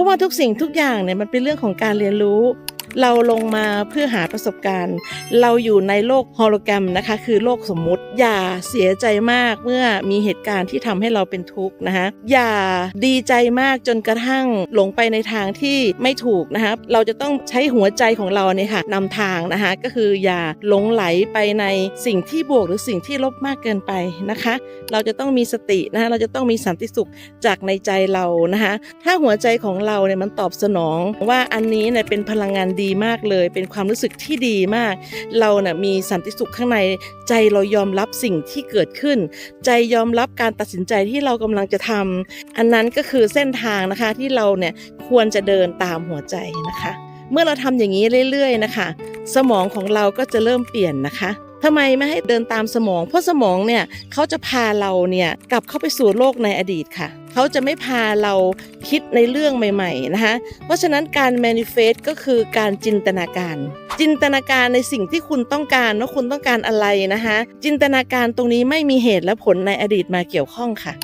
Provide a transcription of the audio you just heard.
ราะว่าทุกสิ่งทุกอย่างเนี่ยมันเป็นเรื่องของการเรียนรู้ เราลงมาเพื่อหาประสบการณ์ เราอยู่ในโลกฮอโลแกรมนะคะ คือโลกสมมุติ อย่าเสียใจมากเมื่อมีเหตุการณ์ที่ทำให้เราเป็นทุกข์นะคะอย่าดีใจมากจนกระทั่งหลงไปในทางที่ไม่ถูกนะคะเราจะต้องใช้หัวใจของเราเนี่ยค่ะนำทางนะคะก็คืออย่าหลงไหลไปในสิ่งที่บวกหรือสิ่งที่ลบมากเกินไปนะคะ เราจะต้องมีสตินะคะเราจะต้องมีสันติสุขจากในใจเรานะคะถ้าหัวใจของเราเนี่ยมันตอบสนองว่าอันนี้เนี่ยเป็นพลังงานดีมากเลย เป็นความรู้สึกที่ดีมาก เราเนี่ยมีสันติสุขข้างในใจเรายอมรับสิ่งที่เกิดขึ้น ใจยอมรับการตัดสินใจที่เรากำลังจะทำอันนั้นก็คือเส้นทางนะคะที่เราเนี่ยควรจะเดินตามหัวใจนะคะ เมื่อเราทำอย่างนี้เรื่อยๆนะคะ สมองของเราก็จะเริ่มเปลี่ยนนะคะ ทำไมไม่ให้เดินตามสมอง เพราะสมองเนี่ยเขาจะพาเราเนี่ยกลับเข้าไปสู่โลกในอดีตค่ะ เขาจะไม่พาเราคิดในเรื่องใหม่ๆนะคะ เพราะฉะนั้นการ manifest ก็คือการจินตนาการ จินตนาการในสิ่งที่คุณต้องการว่าคุณต้องการอะไรนะคะ จินตนาการตรงนี้ไม่มีเหตุและผลในอดีตมาเกี่ยวข้องค่ะ